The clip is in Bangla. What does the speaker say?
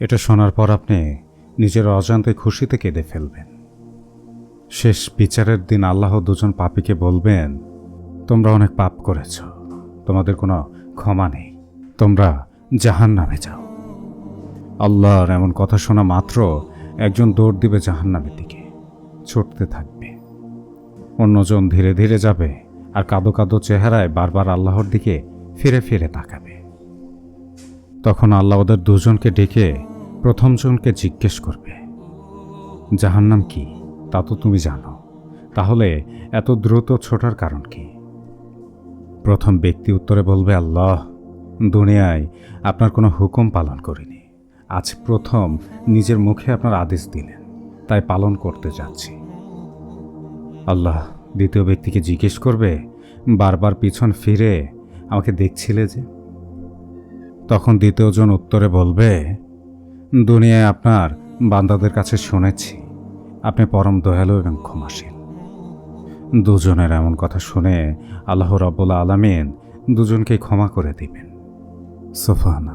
এটা শোনার পর আপনি নিজের অজান্তে খুশিতে কেঁদে ফেলবেন। শেষ বিচারের দিন আল্লাহ দুজন পাপীকে বলবেন, তোমরা অনেক পাপ করেছ, তোমাদের কোনো ক্ষমা নেই, তোমরা জাহান নামে যাও। আল্লাহর এমন কথা শোনা মাত্র একজন দৌড় দিবে জাহান্নামের দিকে, ছুটতে থাকবে। অন্যজন ধীরে ধীরে যাবে আর কাদো কাদো চেহারায় বারবার আল্লাহর দিকে ফিরে ফিরে তাকাবে। তখন আল্লাহ ওদের দুজনকে ডেকে প্রথমজনকে জিজ্ঞেস করবে জাহান্নাম কি? তা তো তুমি জানো। তাহলে এত দ্রুত ছোটার কারণ কি? প্রথম ব্যক্তি উত্তরে বলবে, আল্লাহ, দুনিয়ায় আপনার কোনো হুকুম পালন করিনি। আজ প্রথম নিজের মুখে আপনার আদেশ দিলেন, তাই পালন করতে যাচ্ছি। আল্লাহ দ্বিতীয় ব্যক্তিকে জিজ্ঞেস করবে, বারবার পিছন ফিরে আমাকে দেখছিলে যে? তখন দ্বিতীয়জন উত্তরে বলবে, দুনিয়ায় আপনার বান্দাদের কাছে শুনেছি। আপনি পরম দয়ালু এবং ক্ষমাশীল। দুজনের এমন কথা শুনে আল্লাহ রব্বুল আলমিন দুজনকে ক্ষমা করে দিবেন। সোফান